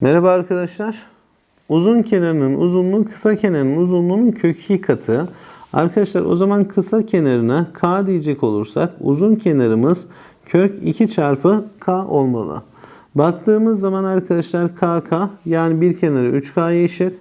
Merhaba arkadaşlar. Uzun kenarının uzunluğu kısa kenarının uzunluğunun kök 2 katı. Arkadaşlar o zaman kısa kenarına k diyecek olursak uzun kenarımız kök 2 çarpı k olmalı. Baktığımız zaman arkadaşlar kk yani bir kenarı 3k'ya eşit.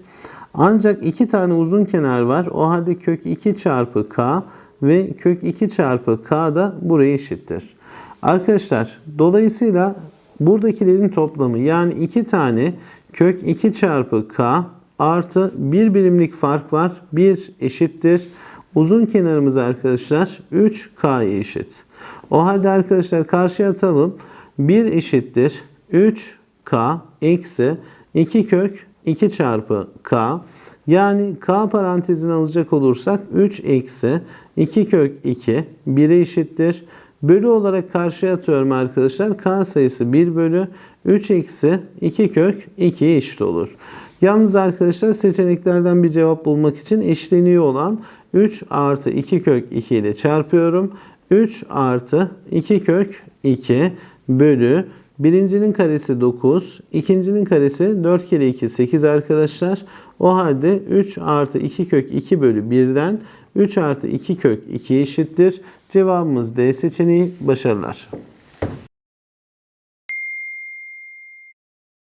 Ancak iki tane uzun kenar var. O halde kök 2 çarpı k ve kök 2 çarpı k da buraya eşittir. Arkadaşlar dolayısıyla buradakilerin toplamı yani iki tane kök 2 çarpı k artı bir birimlik fark var. 1 eşittir. Uzun kenarımız arkadaşlar 3k'ya eşit. O halde arkadaşlar karşıya atalım. 1 eşittir 3k eksi 2 kök 2 çarpı k. Yani k parantezine alacak olursak 3 eksi 2 kök 2 1'e eşittir. Bölü olarak karşıya atıyorum arkadaşlar. K sayısı 1 bölü 3 eksi 2 kök 2'ye eşit olur. Yalnız arkadaşlar seçeneklerden bir cevap bulmak için eşleniyor olan 3 artı 2 kök 2 ile çarpıyorum. 3 artı 2 kök 2 bölü birincinin karesi 9, ikincinin karesi 4 kere 2 8 arkadaşlar. O halde 3 artı 2 kök 2 bölü 1'den 3 artı 2 kök 2 eşittir. Cevabımız D seçeneği başarılar.